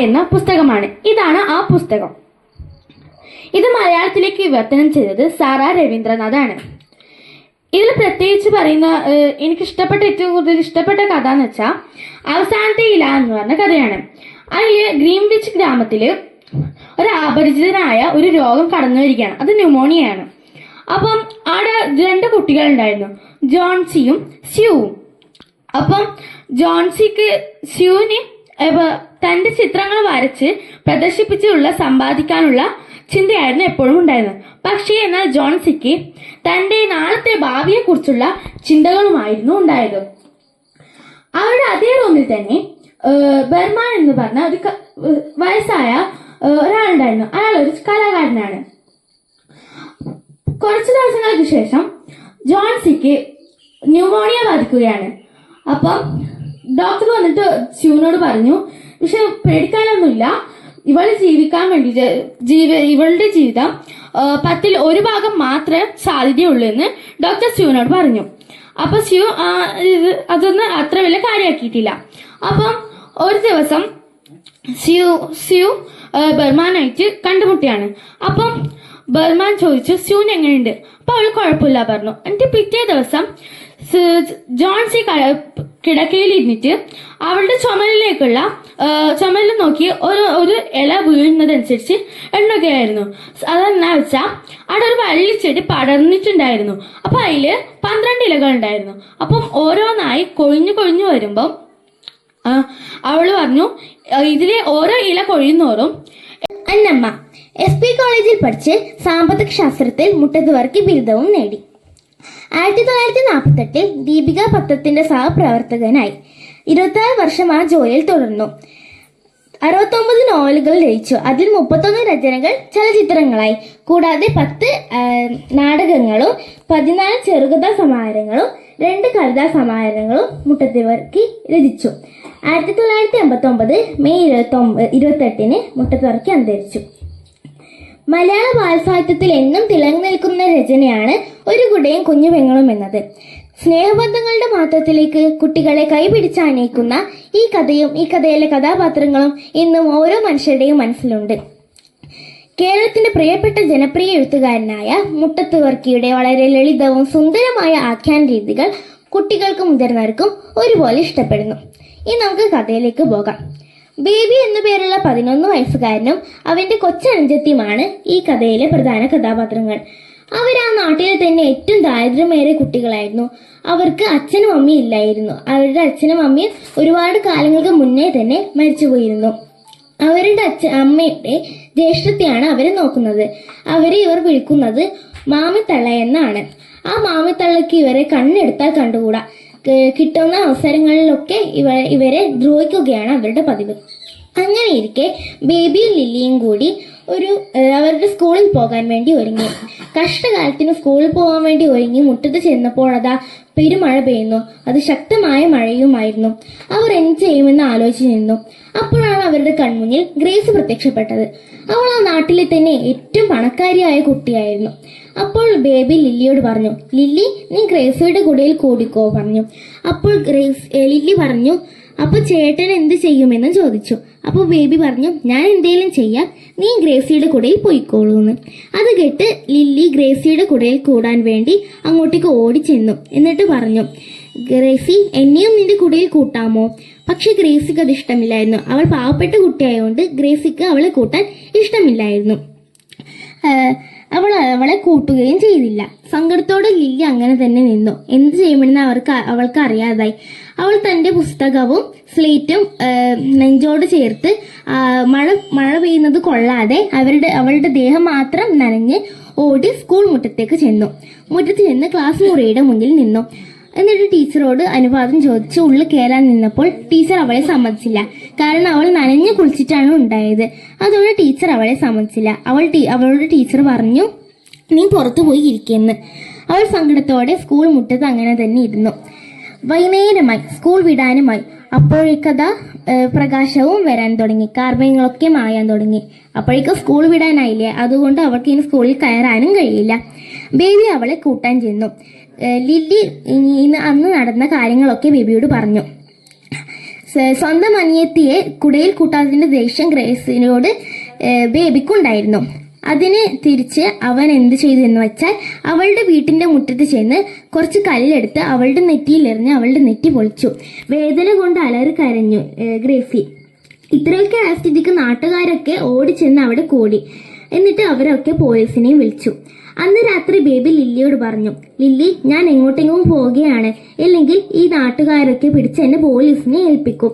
എന്ന പുസ്തകമാണ്. ഇതാണ് ആ പുസ്തകം. ഇത് മലയാളത്തിലേക്ക് വിവർത്തനം ചെയ്തത് സാറ രവീന്ദ്രനാഥാണ്. ഇതിൽ പ്രത്യേകിച്ച് പറയുന്ന എനിക്ക് ഇഷ്ടപ്പെട്ട ഏറ്റവും കൂടുതൽ ഇഷ്ടപ്പെട്ട കഥ എന്ന് വെച്ചാൽ അവസാനത്തെ ഇല എന്ന് പറഞ്ഞ കഥയാണ്. അതിൽ ഗ്രീൻവിച്ച് ഗ്രാമത്തിൽ ഒരു അപരിചിതനായ ഒരു രോഗം കടന്നു വരികയാണ് അത് ന്യൂമോണിയയാണ്. അപ്പം അവിടെ രണ്ട് കുട്ടികൾ ഉണ്ടായിരുന്നു ജോൺസിയും സ്യൂവും. അപ്പം ജോൺസിക്ക് സ്യൂവിന് തന്റെ ചിത്രങ്ങൾ വരച്ച് പ്രദർശിപ്പിച്ചുള്ള സമ്പാദിക്കാനുള്ള ചിന്തയായിരുന്നു എപ്പോഴും ഉണ്ടായിരുന്നത്. പക്ഷേ എന്നാൽ ജോൺസിക്ക് തന്റെ നാളത്തെ ഭാവിയെ കുറിച്ചുള്ള ചിന്തകളുമായിരുന്നു ഉണ്ടായത്. അവരുടെ അതേ റൂമിൽ തന്നെ ബർമാൻ എന്ന് പറഞ്ഞ ഒരു വയസ്സായ ഒരാളുണ്ടായിരുന്നു. അയാൾ ഒരു കലാകാരനാണ്. കുറച്ചു ദിവസങ്ങൾക്ക് ശേഷം ജോൺസിക്ക് ന്യൂമോണിയ ബാധിക്കുകയാണ്. അപ്പം ഡോക്ടർ വന്നിട്ട് ശിവനോട് പറഞ്ഞു പക്ഷെ പേടിക്കാനൊന്നുമില്ല. ഇവൾ ജീവിക്കാൻ വേണ്ടി ജീവ ഇവളുടെ ജീവിതം പത്തിൽ ഒരു ഭാഗം മാത്രമേ സാധ്യതയുള്ളൂ എന്ന് ഡോക്ടർ സ്യൂനോട് പറഞ്ഞു. അപ്പൊ സ്യൂ അതൊന്നും അത്ര വലിയ കാര്യമാക്കിയിട്ടില്ല. അപ്പം ഒരു ദിവസം സ്യൂ സ്യൂ ബർമാനായിട്ട് കണ്ടുമുട്ടിയാണ്. അപ്പം ബർമാൻ ചോദിച്ചു സ്യൂൻ എങ്ങനെയുണ്ട്? അപ്പൊ അവൾ കുഴപ്പമില്ല പറഞ്ഞു. എന്നിട്ട് പിറ്റേ ദിവസം ജോൺസി കിടക്കയിൽ ഇരുന്നിട്ട് അവളുടെ ചുമലിലേക്കുള്ള ചുമലിൽ നോക്കി ഒരു ഒരു ഇല വീഴുന്നതനുസരിച്ച് എണ്ണുകയായിരുന്നു. അതെന്നാ വെച്ചാൽ അവിടെ ഒരു വലിയ ചെടി പടർന്നിട്ടുണ്ടായിരുന്നു. അപ്പൊ അതിൽ പന്ത്രണ്ട് ഇലകൾ ഉണ്ടായിരുന്നു അപ്പം ഓരോന്നായി കൊഴിഞ്ഞു കൊഴിഞ്ഞു വരുമ്പം അവൾ പറഞ്ഞു ഇതിലെ ഓരോ ഇല കൊഴിയുന്നോറും അന്നമ്മ എസ് പി കോളേജിൽ പഠിച്ച് സാമ്പത്തിക ശാസ്ത്രത്തിൽ മുട്ടത്തുവർക്കി ബിരുദവും നേടി. ആയിരത്തി തൊള്ളായിരത്തി നാൽപ്പത്തെട്ടിൽ ദീപിക പത്രത്തിന്റെ സഹപ്രവർത്തകനായി. ഇരുപത്തിയാറ് വർഷം ആ ജോലിയിൽ തുടർന്നു. അറുപത്തൊമ്പത് നോവലുകൾ രചിച്ചു. അതിൽ മുപ്പത്തൊന്ന് രചനകൾ ചലച്ചിത്രങ്ങളായി. കൂടാതെ പത്ത് നാടകങ്ങളും പതിനാല് ചെറുകഥാ സമാഹാരങ്ങളും രണ്ട് കവിതാ സമാഹാരങ്ങളും മുട്ടത്തിവർക്കി രചിച്ചു. ആയിരത്തി തൊള്ളായിരത്തി എൺപത്തി ഒമ്പത് മെയ് ഇരുപത്തി ഒമ്പത് ഇരുപത്തെട്ടിന് മുട്ടത്തിവർക്കി അന്തരിച്ചു. മലയാള വാത്സാഹിത്യത്തിൽ എന്നും തിളങ്ങി നിൽക്കുന്ന രചനയാണ് ഒരു കുടയും കുഞ്ഞു പെങ്ങളും എന്നത്. സ്നേഹബന്ധങ്ങളുടെ മാത്രത്തിലേക്ക് കുട്ടികളെ കൈപിടിച്ച് അനയിക്കുന്ന ഈ കഥയും ഈ കഥയിലെ കഥാപാത്രങ്ങളും ഇന്നും ഓരോ മനുഷ്യരുടെയും മനസ്സിലുണ്ട്. കേരളത്തിന്റെ പ്രിയപ്പെട്ട ജനപ്രിയ എഴുത്തുകാരനായ മുട്ടത്ത് വർക്കിയുടെ വളരെ ലളിതവും സുന്ദരമായ ആഖ്യാന രീതികൾ കുട്ടികൾക്കും മുതിർന്നവർക്കും ഒരുപോലെ ഇഷ്ടപ്പെടുന്നു. ഇനി നമുക്ക് കഥയിലേക്ക് പോകാം. ബേബി എന്നു പേരുള്ള പതിനൊന്ന് വയസ്സുകാരനും അവന്റെ കൊച്ചനുജത്തിയുമാണ് ഈ കഥയിലെ പ്രധാന കഥാപാത്രങ്ങൾ. അവർ ആ നാട്ടിലെ തന്നെ ഏറ്റവും ദാരിദ്ര്യമേറിയ കുട്ടികളായിരുന്നു. അവർക്ക് അച്ഛനും അമ്മയും ഇല്ലായിരുന്നു. അവരുടെ അച്ഛനും അമ്മയും ഒരുപാട് കാലങ്ങൾക്ക് മുന്നേ തന്നെ മരിച്ചുപോയിരുന്നു. അവരുടെ അച്ഛ അമ്മയുടെ ജ്യേഷ്ഠത്തെയാണ് അവരെ നോക്കുന്നത്. അവരെ ഇവർ വിളിക്കുന്നത് മാമിത്തള്ള എന്നാണ്. ആ മാമിത്തള്ളക്ക് ഇവരെ കണ്ണെടുത്താൽ കണ്ടുകൂടാ. കിട്ടുന്ന അവസരങ്ങളിലൊക്കെ ഇവ ഇവരെ ദ്രോഹിക്കുകയാണ് അവരുടെ പതിവ്. അങ്ങനെ ഇരിക്കെ ബേബിയും ലില്ലിയും കൂടി ഒരു അവരുടെ സ്കൂളിൽ പോകാൻ വേണ്ടി ഒരുങ്ങി. കഷ്ടകാലത്തിന് സ്കൂളിൽ പോകാൻ വേണ്ടി ഒരുങ്ങി മുറ്റത്ത് ചെന്നപ്പോൾ അതാ പെരുമഴ പെയ്യുന്നു. അത് ശക്തമായ മഴയുമായിരുന്നു. അവർ എന്ത് ചെയ്യുമെന്ന് ആലോചിച്ച് നിന്നു. അപ്പോഴാണ് അവരുടെ കൺമുന്നിൽ ഗ്രേസ് പ്രത്യക്ഷപ്പെട്ടത്. അവൾ ആ നാട്ടിലെ തന്നെ ഏറ്റവും പണക്കാരിയായ കുട്ടിയായിരുന്നു. അപ്പോൾ ബേബി ലില്ലിയോട് പറഞ്ഞു ലില്ലി നീ ഗ്രേസിയുടെ കുടയിൽ കൂടിക്കോ പറഞ്ഞു. അപ്പോൾ ഗ്രേസ് ലില്ലി പറഞ്ഞു അപ്പോൾ ചേട്ടൻ എന്ത് ചെയ്യുമെന്ന് ചോദിച്ചു. അപ്പോൾ ബേബി പറഞ്ഞു ഞാൻ എന്തെങ്കിലും ചെയ്യാം നീ ഗ്രേസിയുടെ കുടയിൽ പോയിക്കോളൂ എന്ന്. അത് കേട്ട് ലില്ലി ഗ്രേസിയുടെ കുടയിൽ കൂടാൻ വേണ്ടി അങ്ങോട്ടേക്ക് ഓടിച്ചെന്നു. എന്നിട്ട് പറഞ്ഞു ഗ്രേസി എന്നെയും നിന്റെ കുടയിൽ കൂട്ടാമോ? പക്ഷെ ഗ്രേസിക്ക് അത് ഇഷ്ടമില്ലായിരുന്നു. അവൾ പാവപ്പെട്ട കുട്ടിയായതുകൊണ്ട് ഗ്രേസിക്ക് അവളെ കൂട്ടാൻ ഇഷ്ടമില്ലായിരുന്നു. അവൾ അവളെ കൂട്ടുകയും ചെയ്തില്ല സങ്കടത്തോടെ ലില്ലി അങ്ങനെ തന്നെ നിന്നു. എന്ത് ചെയ്യുമെന്ന് അവർക്ക് അവൾക്ക് അറിയാതായി. അവൾ തന്റെ പുസ്തകവും സ്ലേറ്റും നെഞ്ചോട് ചേർത്ത് മഴ മഴ പെയ്യുന്നത് കൊള്ളാതെ അവരുടെ അവളുടെ ദേഹം മാത്രം നനഞ്ഞ് ഓടി സ്കൂൾ മുറ്റത്തേക്ക് ചെന്നു. മുറ്റത്ത് ചെന്ന് ക്ലാസ് മുറിയുടെ മുന്നിൽ നിന്നു. എന്നിട്ട് ടീച്ചറോട് അനുവാദം ചോദിച്ച് ഉള്ളിൽ കയറാൻ നിന്നപ്പോൾ ടീച്ചർ അവളെ സമ്മതിച്ചില്ല. കാരണം അവൾ നനഞ്ഞു കുളിച്ചിട്ടാണ് ഉണ്ടായത്. അതുകൊണ്ട് ടീച്ചർ അവളെ സമ്മതിച്ചില്ല. അവൾ അവളുടെ ടീച്ചർ പറഞ്ഞു നീ പുറത്തു പോയി ഇരിക്കുന്നു. അവൾ സങ്കടത്തോടെ സ്കൂൾ മുറ്റത്ത് അങ്ങനെ തന്നെ ഇരുന്നു. വൈകുന്നേരമായി സ്കൂൾ വിടാനുമായി. അപ്പോഴേക്കതാ ഏഹ്, പ്രകാശവും വരാൻ തുടങ്ങി. കാർമേഘങ്ങളൊക്കെ മായാൻ തുടങ്ങി. അപ്പോഴേക്കും സ്കൂൾ വിടാനായില്ലേ? അതുകൊണ്ട് അവൾക്ക് ഇനി സ്കൂളിൽ കയറാനും കഴിയില്ല. ബേബി അവളെ കൂട്ടാൻ ചെന്നു. ലില്ലി ഇനി- ഇന്ന് അന്ന് നടന്ന കാര്യങ്ങളൊക്കെ ബേബിയോട് പറഞ്ഞു. സ്വന്തം അനിയത്തിയെ കുടയിൽ കൂട്ടാത്തതിന്റെ ദേഷ്യം ഗ്രേസിനോട് ബേബിക്കുണ്ടായിരുന്നു. അതിന് തിരിച്ച് അവൻ എന്ത് ചെയ്തു എന്ന് വെച്ചാൽ അവളുടെ വീട്ടിന്റെ മുറ്റത്ത് ചെന്ന് കുറച്ച് കല്ലെടുത്ത് അവളുടെ നെറ്റിയിൽ എറിഞ്ഞ് അവളുടെ നെറ്റി പൊളിച്ചു. വേദന കൊണ്ട് അലറി കരഞ്ഞു ഗ്രേസി. ഇത്രയൊക്കെ ആയ സ്ഥിതിക്ക് നാട്ടുകാരൊക്കെ ഓടിച്ചെന്ന് അവിടെ കൂടി. എന്നിട്ട് അവരൊക്കെ പോലീസിനെയും വിളിച്ചു. അന്ന് രാത്രി ബേബി ലില്ലിയോട് പറഞ്ഞു ലില്ലി ഞാൻ എങ്ങോട്ടെങ്കിലും പോവുകയാണ്. ഇല്ലെങ്കിൽ ഈ നാട്ടുകാരൊക്കെ പിടിച്ച് എന്നെ പോലീസിനെ ഏൽപ്പിക്കും.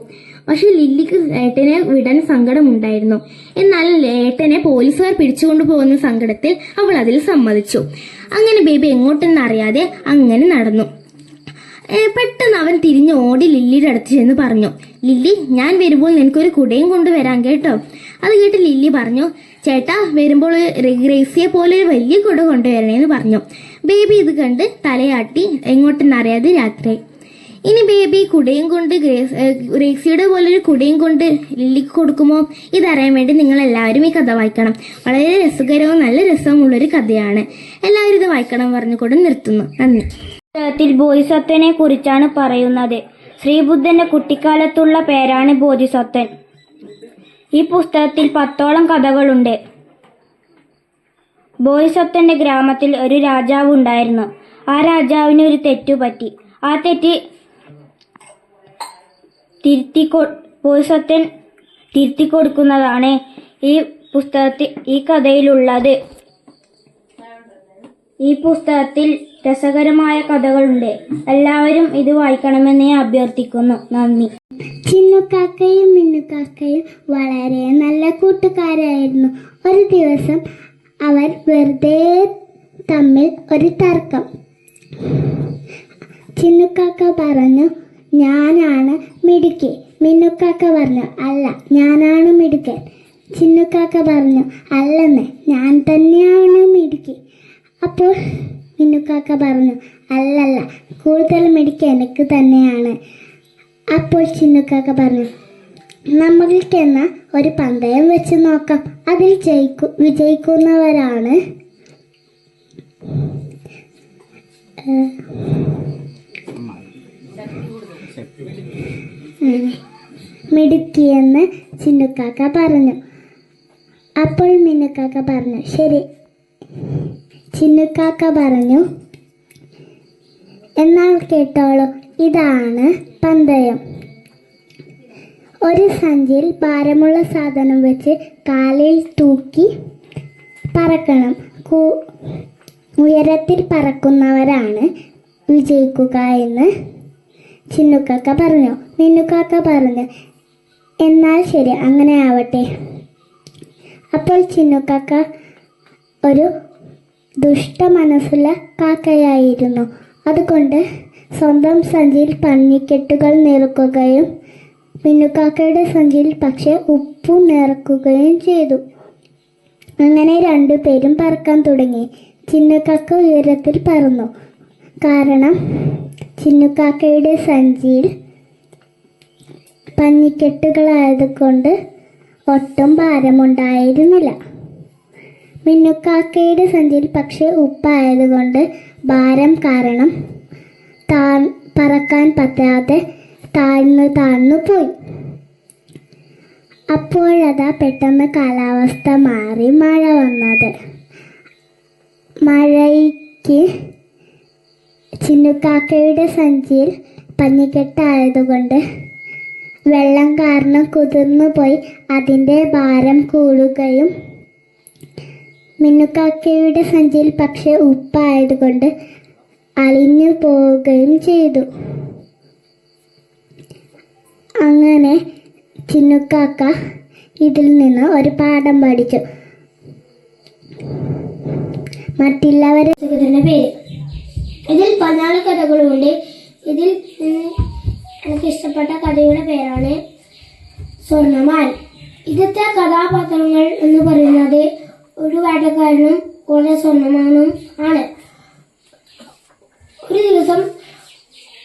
പക്ഷെ ലില്ലിക്ക് ഏട്ടനെ വിടാൻ സങ്കടമുണ്ടായിരുന്നു. എന്നാൽ ഏട്ടനെ പോലീസുകാർ പിടിച്ചുകൊണ്ടു പോകുന്ന സങ്കടത്തിൽ അവൾ അതിൽ സമ്മതിച്ചു. അങ്ങനെ ബേബി എങ്ങോട്ടെന്ന് അറിയാതെ അങ്ങനെ നടന്നു. പെട്ടെന്ന് അവൻ തിരിഞ്ഞ് ഓടി ലില്ലിയുടെ അടുത്ത് ചെന്ന് പറഞ്ഞു ലില്ലി ഞാൻ വരുമ്പോൾ നിനക്കൊരു കുടയും കൊണ്ടുവരാം കേട്ടോ. അത് കേട്ട് ലില്ലി പറഞ്ഞു ചേട്ടാ വരുമ്പോൾ ഗ്രേസിയെ പോലെ ഒരു വലിയ കുട കൊണ്ടുവരണേന്ന് പറഞ്ഞു. ബേബി ഇത് കണ്ട് തലയാട്ടി എങ്ങോട്ടെന്നറിയാതെ രാത്രി. ഇനി ബേബി കുടയും കൊണ്ട് ഗ്രേസ് ഗ്രേസിയുടെ പോലെ ഒരു കുടയും കൊണ്ട് ലില്ലിക്ക് കൊടുക്കുമോ? ഇതറിയാൻ വേണ്ടി നിങ്ങൾ എല്ലാവരും ഈ കഥ വായിക്കണം. വളരെ രസകരവും നല്ല രസവുമുള്ളൊരു കഥയാണ്. എല്ലാവരും ഇത് വായിക്കണം പറഞ്ഞു കൊണ്ട് നിർത്തുന്നു. നന്ദി. പുസ്തകത്തിൽ ബോധിസത്വനെ കുറിച്ചാണ് പറയുന്നത്. ശ്രീബുദ്ധന്റെ കുട്ടിക്കാലത്തുള്ള പേരാണ് ബോധിസത്വൻ. ഈ പുസ്തകത്തിൽ പത്തോളം കഥകളുണ്ട്. ബോധിസത്വന്റെ ഗ്രാമത്തിൽ ഒരു രാജാവ് ഉണ്ടായിരുന്നു. ആ രാജാവിന് ഒരു തെറ്റു പറ്റി. ആ തെറ്റ് തിരുത്തി ബോയിസത്തൻ തിരുത്തി കൊടുക്കുന്നതാണ് ഈ പുസ്തകത്തിൽ ഈ കഥയിലുള്ളത്. ഈ പുസ്തകത്തിൽ രസകരമായ കഥകളുണ്ട്. എല്ലാവരും ഇത് വായിക്കണമെന്ന് ഞാൻ അഭ്യർത്ഥിക്കുന്നു. നന്ദി. ചിന്നുക്കാക്കയും മിന്നുക്കാക്കയും വളരെ നല്ല കൂട്ടുകാരായിരുന്നു. ഒരു ദിവസം അവർ വെറുതെ തമ്മിൽ ഒരു തർക്കം. ചിന്നുക്കാക്ക പറഞ്ഞു ഞാനാണ് മിടുക്കി. മിന്നുക്കാക്ക പറഞ്ഞു അല്ല ഞാനാണ് മിടുക്കൻ. ചിന്നുക്കാക്ക പറഞ്ഞു അല്ലെന്ന് ഞാൻ തന്നെയാണ് മിടുക്കി. അപ്പോൾ മിന്നുക്കാക്ക പറഞ്ഞു അല്ലല്ല കൂടുതൽ മിടുക്കി എനിക്ക് തന്നെയാണ്. അപ്പോൾ ചിന്നുക്കാക്ക പറഞ്ഞു നമ്മൾക്കെന്ന ഒരു പന്തയം വെച്ച് നോക്കാം അതിൽ ജയിക്കു വിജയിക്കുന്നവരാണ്. മിടുക്കിയെന്ന് ചിന്നുക്കാക്ക പറഞ്ഞു. അപ്പോൾ മിന്നുക്കാക്ക പറഞ്ഞു ശരി. ചിന്നുക്കാക്ക പറഞ്ഞു. എന്നാൽ കേട്ടോളൂ ഇതാണ് പന്തയം. ഒരു സഞ്ചിയിൽ ഭാരമുള്ള സാധനം വെച്ച് കാലിൽ തൂക്കി പറക്കണം. കൂ ഉയരത്തിൽ പറക്കുന്നവരാണ് വിജയിക്കുക എന്ന്. ചിന്നുക്കാക്ക പറഞ്ഞു. മിന്നുക്കാക്ക പറഞ്ഞു എന്നാൽ ശരി അങ്ങനെ ആവട്ടെ. അപ്പോൾ ചിന്നുക്കാക്ക ഒരു ദുഷ്ട മനസ്സുള്ള കാക്കയായിരുന്നു. അതുകൊണ്ട് സ്വന്തം സഞ്ചിയിൽ പന്നിക്കെട്ടുകൾ നിറക്കുകയും മിന്നുക്കാക്കയുടെ സഞ്ചിയിൽ പക്ഷെ ഉപ്പു നിറക്കുകയും ചെയ്തു. അങ്ങനെ രണ്ടുപേരും പറക്കാൻ തുടങ്ങി. ചിന്നുക്കാക്ക ഉയരത്തിൽ പറന്നു. കാരണം ചിന്നുക്കാക്കയുടെ സഞ്ചിയിൽ പഞ്ഞിക്കെട്ടുകളായതുകൊണ്ട് ഒട്ടും ഭാരമുണ്ടായിരുന്നില്ല. മിന്നുക്കാക്കയുടെ സഞ്ചിയിൽ പക്ഷേ ഉപ്പായതുകൊണ്ട് ഭാരം കാരണം താ പറക്കാൻ പറ്റാതെ താഴ്ന്നു താഴ്ന്നു പോയി. അപ്പോഴതാ പെട്ടെന്ന് കാലാവസ്ഥ മാറി മഴ വന്നത്. മഴയ്ക്ക് ചിന്നുക്കാക്കയുടെ സഞ്ചിയിൽ പഞ്ഞിക്കെട്ടായതുകൊണ്ട് വെള്ളം കാരണം കുതിർന്നു പോയി. അതിന്റെ ഭാരം കൂടുകയും മിന്നുക്കാക്കയുടെ സഞ്ചിയിൽ പക്ഷെ ഉപ്പായതുകൊണ്ട് അലിഞ്ഞു പോവുകയും ചെയ്തു. അങ്ങനെ ചിന്നുക്കാക്ക ഇതിൽ നിന്ന് ഒരു പാഠം പഠിച്ചു. മറ്റുള്ളവരെ പേര്. ഇതിൽ പതിനാല് കഥകളുണ്ട്. ഇതിൽ എനിക്ക് ഇഷ്ടപ്പെട്ട കഥയുടെ പേരാണ് സ്വർണമാൻ. ഇന്നത്തെ കഥാപാത്രങ്ങൾ എന്ന് പറയുന്നത് ഒരു വേട്ടക്കാരനും കുറെ സ്വർണമാനും ആണ്. ഒരു ദിവസം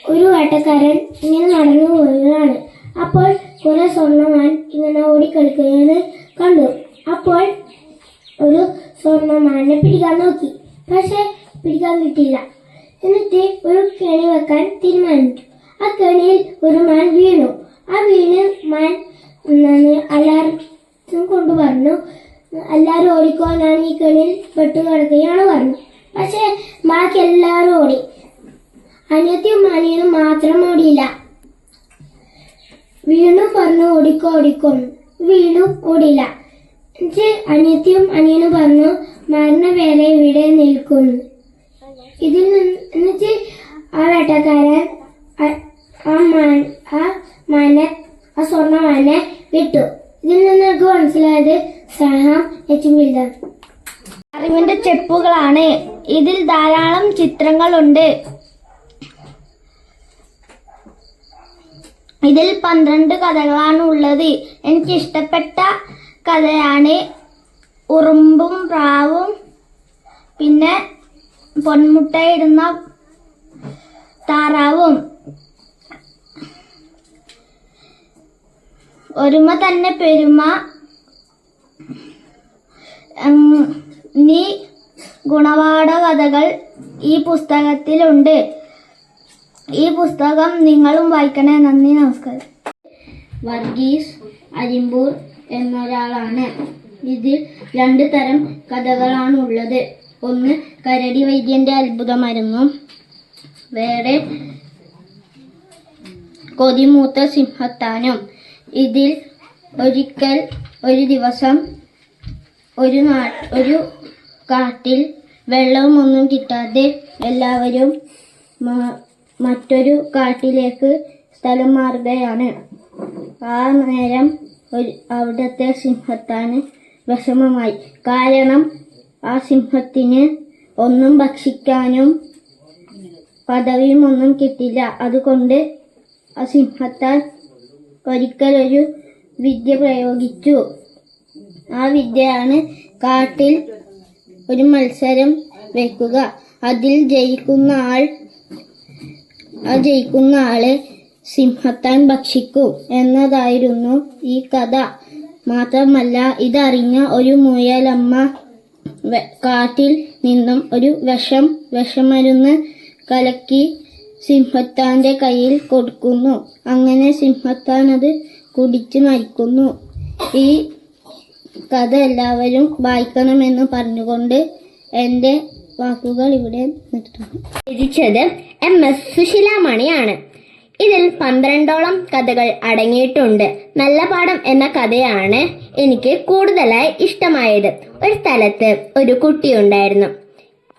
ഒരു വേട്ടക്കാരൻ ഇങ്ങനെ നടന്നു പോവുകയാണ്. അപ്പോൾ കുറെ സ്വർണമാൻ ഇങ്ങനെ ഓടിക്കളിക്കുകയാണ് കണ്ടു. അപ്പോൾ ഒരു സ്വർണമാനെ പിടിക്കാൻ നോക്കി. പക്ഷെ പിടിക്കാൻ കിട്ടിയില്ല. എന്നിട്ട് ഒരു കെണി വെക്കാൻ തീരുമാനിച്ചു. ആ കെണിയിൽ ഒരു മാൻ വീണു. ആ വീണ് മാൻ എല്ലാവർക്കും കൊണ്ട് പറഞ്ഞു എല്ലാവരും ഓടിക്കോനാണ് ഈ കെണിയിൽ പെട്ട് കിടക്കുകയാണ് പറഞ്ഞു പക്ഷെ ബാക്കി എല്ലാവരും ഓടി. അനിയത്തിയും അനിയനും മാത്രം ഓടിയില്ല. വീണ്ടും പറഞ്ഞു ഓടിക്കോ ഓടിക്കോ വീണ്ടും ഓടിയില്ല. അനിയത്തിയും അനിയനും പറഞ്ഞു മരണ വേല ഇവിടെ നിൽക്കുന്നു ഇതിൽ നിന്ന് എന്നിട്ട് ആ വേട്ടക്കാരൻ ആ- മാൻ ആ സ്വർണ മാനെ വിട്ടു. ഇതിൽ നിന്ന് എനിക്ക് മനസ്സിലായത് വലുതാണ് അറിവിന്റെ ചെപ്പുകളാണ്. ഇതിൽ ധാരാളം ചിത്രങ്ങളുണ്ട്. ഇതിൽ പന്ത്രണ്ട് കഥകളാണ് ഉള്ളത്. എനിക്ക് ഇഷ്ടപ്പെട്ട കഥയാണ് ഉറുമ്പും പ്രാവും പിന്നെ പൊന്മുട്ടയിടുന്ന താറാവും. ഒരുമ തന്നെ പെരുമ ഉം, നീ ഗുണപാഠ കഥകൾ ഈ പുസ്തകത്തിലുണ്ട്. ഈ പുസ്തകം നിങ്ങളും വായിക്കണേ. നന്ദി നമസ്കാരം. വർഗീസ് അരിമ്പൂർ എന്നൊരാളാണ്. ഇതിൽ രണ്ട് തരം കഥകളാണ് ഉള്ളത് ഒന്ന് കരടി വൈദ്യന്റെ അത്ഭുതമായിരുന്നു വേറെ കൊതിമൂത്ത സിംഹത്താനും. ഇതിൽ ഒരിക്കൽ ഒരു ദിവസം ഒരു നാ ഒരു കാട്ടിൽ വെള്ളമൊന്നും കിട്ടാതെ എല്ലാവരും മറ്റൊരു കാട്ടിലേക്ക് സ്ഥലം മാറുകയാണ്. ആ നേരം ഒരു അവിടുത്തെ സിംഹത്താണ് വിഷമമായി. കാരണം ആ സിംഹത്തിന് ഒന്നും ഭക്ഷിക്കാനും പദവിയും ഒന്നും കിട്ടില്ല. അതുകൊണ്ട് ആ സിംഹത്താൽ ഒരിക്കലൊരു വിദ്യ പ്രയോഗിച്ചു. ആ വിദ്യയാണ് കാട്ടിൽ ഒരു മത്സരം വെക്കുക. അതിൽ ജയിക്കുന്ന ആൾ ആ ജയിക്കുന്ന ആളെ സിംഹത്താൻ ഭക്ഷിക്കും എന്നതായിരുന്നു ഈ കഥ. മാത്രമല്ല ഇതറിഞ്ഞ ഒരു മുയലമ്മ കാട്ടിൽ നിന്നും ഒരു വിഷം വിഷമരുന്ന് കലക്കി സിംഹത്താന്റെ കയ്യിൽ കൊടുക്കുന്നു. അങ്ങനെ സിംഹത്താൻ അത് കുടിച്ചു മരിക്കുന്നു. ഈ കഥ എല്ലാവരും വായിക്കണമെന്ന് പറഞ്ഞുകൊണ്ട് എന്റെ വാക്കുകൾ ഇവിടെ നിർത്തുന്നു. രചിച്ചത് എം എസ് സുശീലാമണിയാണ് ഇതിൽ പന്ത്രണ്ടോളം കഥകൾ അടങ്ങിയിട്ടുണ്ട്. നല്ല പാഠം എന്ന കഥയാണ് എനിക്ക് കൂടുതലായി ഇഷ്ടമായത്. ഒരു സ്ഥലത്ത് ഒരു കുട്ടിയുണ്ടായിരുന്നു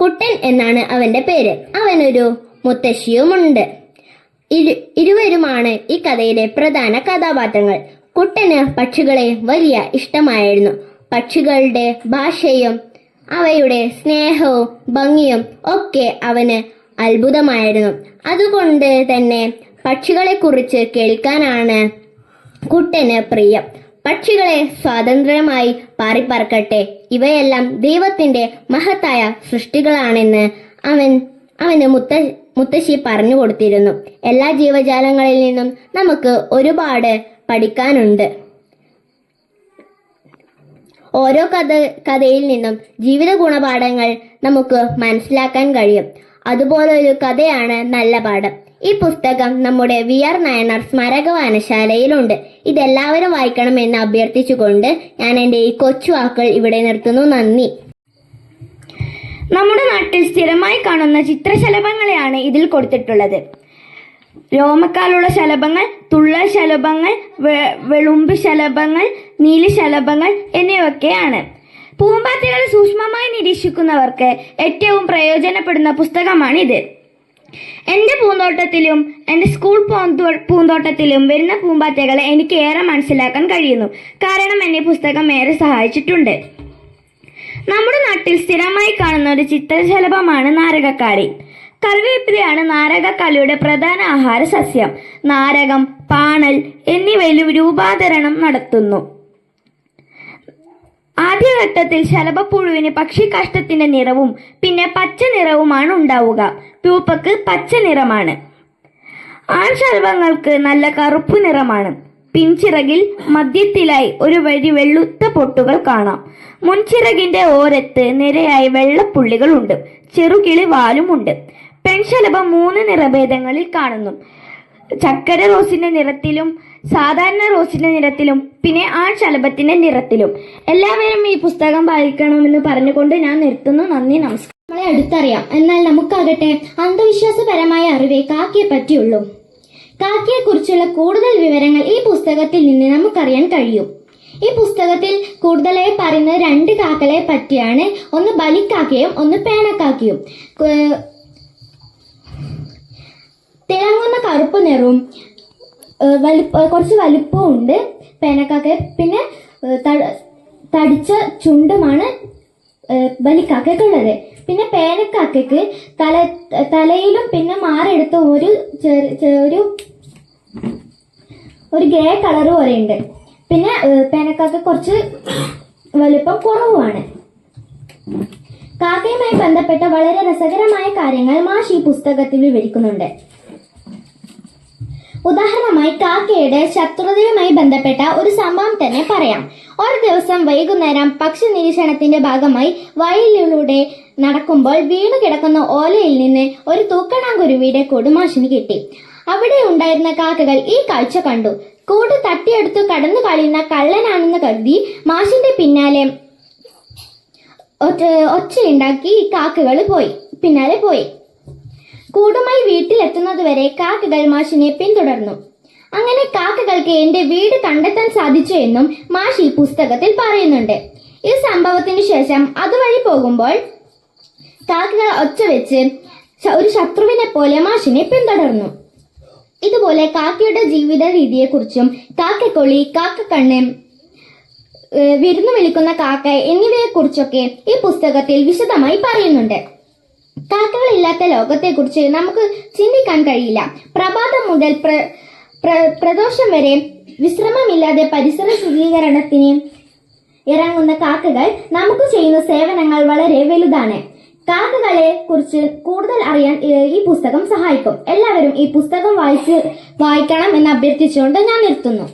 കുട്ടൻ എന്നാണ് അവന്റെ പേര്. അവനൊരു മുത്തശ്ശിയുമുണ്ട്. ഇരു ഇരുവരുമാണ് ഈ കഥയിലെ പ്രധാന കഥാപാത്രങ്ങൾ. കുട്ടന് പക്ഷികളെ വലിയ ഇഷ്ടമായിരുന്നു. പക്ഷികളുടെ ഭാഷയും അവയുടെ സ്നേഹവും ഭംഗിയും ഒക്കെ അവന് അത്ഭുതമായിരുന്നു. അതുകൊണ്ട് തന്നെ പക്ഷികളെക്കുറിച്ച് കേൾക്കാനാണ് കുട്ടന് പ്രിയം. പക്ഷികളെ സ്വാതന്ത്ര്യമായി പാറിപ്പറക്കട്ടെ ഇവയെല്ലാം ദൈവത്തിന്റെ മഹത്തായ സൃഷ്ടികളാണെന്ന് അവൻ അവന് മുത്ത മുത്തശ്ശി പറഞ്ഞു കൊടുത്തിരുന്നു. എല്ലാ ജീവജാലങ്ങളിൽ നിന്നും നമുക്ക് ഒരുപാട് പഠിക്കാനുണ്ട്. ഓരോ കഥ കഥയിൽ നിന്നും ജീവിത ഗുണപാഠങ്ങൾ നമുക്ക് മനസ്സിലാക്കാൻ കഴിയും. അതുപോലെ ഒരു കഥയാണ് നല്ല പാഠം. ഈ പുസ്തകം നമ്മുടെ വി ആർ നായനാർ സ്മാരക വായനശാലയിലുണ്ട് ഇതെല്ലാവരും വായിക്കണമെന്ന് അഭ്യർത്ഥിച്ചുകൊണ്ട് ഞാൻ എന്റെ ഈ കൊച്ചു വാക്കുകൾ ഇവിടെ നിർത്തുന്നു. നന്ദി. നമ്മുടെ നാട്ടിൽ സ്ഥിരമായി കാണുന്ന ചിത്രശലഭങ്ങളെയാണ് ഇതിൽ കൊടുത്തിട്ടുള്ളത്. രോമക്കാലുള്ള ശലഭങ്ങൾ തുള്ളൽ ശലഭങ്ങൾ വെളുമ്പ് ശലഭങ്ങൾ നീല ശലഭങ്ങൾ എന്നിവയൊക്കെയാണ്. പൂമ്പാറ്റകളെ സൂക്ഷ്മമായി നിരീക്ഷിക്കുന്നവർക്ക് ഏറ്റവും പ്രയോജനപ്പെടുന്ന പുസ്തകമാണിത്. എന്റെ പൂന്തോട്ടത്തിലും എന്റെ സ്കൂൾ പൂന്തോട്ടത്തിലും വരുന്ന പൂമ്പാറ്റകളെ എനിക്ക് ഏറെ മനസ്സിലാക്കാൻ കഴിയുന്നു. കാരണം എന്നെ പുസ്തകം ഏറെ സഹായിച്ചിട്ടുണ്ട്. നമ്മുടെ നാട്ടിൽ സ്ഥിരമായി കാണുന്ന ഒരു ചിത്രശലഭമാണ് നാരകക്കാളി കറിവേപ്പിലയാണ് നാരകക്കാളിയുടെ പ്രധാന ആഹാര സസ്യം. നാരകം പാണൽ എന്നിവയിലും രൂപാന്തരണം നടത്തുന്നു. ആദ്യഘട്ടത്തിൽ ശലഭപ്പുഴുവിന് പക്ഷികാഷ്ടത്തിന്റെ നിറവും പിന്നെ പച്ച നിറവുമാണ് ഉണ്ടാവുക. പ്യൂപ്പക്ക് പച്ച നിറമാണ്. ആൺശലഭങ്ങൾക്ക് നല്ല കറുപ്പ് നിറമാണ്. പിൻചിറകിൽ മധ്യത്തിലായി ഒരു വരി വെളുത്ത പൊട്ടുകൾ കാണാം. മുൻചിറകിന്റെ ഓരത്ത് നിരയായി വെള്ളപ്പുള്ളികളുണ്ട്. ചെറുകിളി വാലുമുണ്ട്. പെൺശലഭം മൂന്ന് നിറഭേദങ്ങളിൽ കാണുന്നു. ചക്കര റോസിന്റെ നിറത്തിലും സാധാരണ റോസിന്റെ നിറത്തിലും പിന്നെ ആ ശലഭത്തിന്റെ നിറത്തിലും. എല്ലാവരും ഈ പുസ്തകം വായിക്കണമെന്ന് പറഞ്ഞുകൊണ്ട് ഞാൻ നിർത്തുന്നു. നന്ദി നമസ്കാരം. നമ്മളെ അടുത്തറിയാം. എന്നാൽ നമുക്കാകട്ടെ അന്ധവിശ്വാസപരമായ അറിവേ കാക്കിയെ പറ്റിയുള്ളൂ. കാക്കയെക്കുറിച്ചുള്ള കൂടുതൽ വിവരങ്ങൾ ഈ പുസ്തകത്തിൽ നിന്ന് നമുക്കറിയാൻ കഴിയും. ഈ പുസ്തകത്തിൽ കൂടുതലായി പറയുന്നത് രണ്ട് കാക്കകളെ പറ്റിയാണ്. ഒന്ന് ബലിക്കാക്കയും ഒന്ന് പേനക്കാക്കയും. തിളങ്ങുന്ന കറുപ്പ് നിറവും വലിപ്പ കുറച്ച് വലിപ്പവും ഉണ്ട് പേനക്കാക്ക പിന്നെ തടിച്ച ചുണ്ടുമാണ് ബലിക്കാക്കയ്ക്കുള്ളത് പിന്നെ പേനക്കാക്കയ്ക്ക് തല തലയിലും പിന്നെ മാറെടുത്ത ഒരു ചെറു ഒരു ഒരു ഗ്രേ കളർ പോലെയുണ്ട്. പിന്നെ പേനക്കാക്ക കുറച്ച് വലുപ്പം കുറവുമാണ്. കാക്കയുമായി ബന്ധപ്പെട്ട വളരെ രസകരമായ കാര്യങ്ങൾ മാഷ് ഈ പുസ്തകത്തിൽ വിവരിക്കുന്നുണ്ട്. ഉദാഹരണമായി കാക്കയുടെ ശത്രുതയുമായി ബന്ധപ്പെട്ട ഒരു സംഭവം തന്നെ പറയാം. ഒരു ദിവസം വൈകുന്നേരം പക്ഷി നിരീക്ഷണത്തിന്റെ ഭാഗമായി വയലിലൂടെ നടക്കുമ്പോൾ വീണു കിടക്കുന്ന ഓലയിൽ നിന്ന് ഒരു തൂക്കണാങ്കുരുവിയുടെ കൊടുമാഷിന് കിട്ടി. അവിടെ ഉണ്ടായിരുന്ന കാക്കകൾ ഈ കാഴ്ച കണ്ടു. കൂട് തട്ടിയെടുത്തു കടന്നു കളയുന്ന കള്ളനാണെന്ന് കരുതി മാഷിന്റെ പിന്നാലെ ഒച്ചയുണ്ടാക്കി കാക്കകൾ പോയി പിന്നാലെ പോയി. കൂടുമായി വീട്ടിലെത്തുന്നതുവരെ കാക്കകൾ മാഷിനെ പിന്തുടർന്നു. അങ്ങനെ കാക്കകൾക്ക് എന്റെ വീട് കണ്ടെത്താൻ സാധിച്ചു എന്നും മാഷി പുസ്തകത്തിൽ പറയുന്നുണ്ട്. ഈ സംഭവത്തിന് ശേഷം അതുവഴി പോകുമ്പോൾ കാക്കകൾ ഒച്ച വെച്ച് ഒരു ശത്രുവിനെ പോലെ മാഷിനെ പിന്തുടർന്നു. ഇതുപോലെ കാക്കയുടെ ജീവിത രീതിയെക്കുറിച്ചും കാക്കക്കൊളി കാക്കക്കണ്ണ് വിരുന്നു വിളിക്കുന്ന കാക്ക എന്നിവയെക്കുറിച്ചൊക്കെ ഈ പുസ്തകത്തിൽ വിശദമായി പറയുന്നുണ്ട്. കാക്കകളില്ലാത്ത ലോകത്തെക്കുറിച്ച് നമുക്ക് ചിന്തിക്കാൻ കഴിയില്ല. പ്രഭാതം മുതൽ പ്ര- പ്ര- പ്രദോഷം വരെ വിശ്രമമില്ലാതെ പരിസര ശുചീകരണത്തിന് ഇറങ്ങുന്ന കാക്കകൾ നമുക്ക് ചെയ്യുന്ന സേവനങ്ങൾ വളരെ വലുതാണ്. കാക്കകളെ കുറിച്ച് കൂടുതൽ അറിയാൻ ഈ പുസ്തകം സഹായിക്കും. എല്ലാവരും ഈ പുസ്തകം വായിച്ച് വായിക്കണം എന്ന് അഭ്യർത്ഥിച്ചുകൊണ്ട് ഞാൻ നിർത്തുന്നു.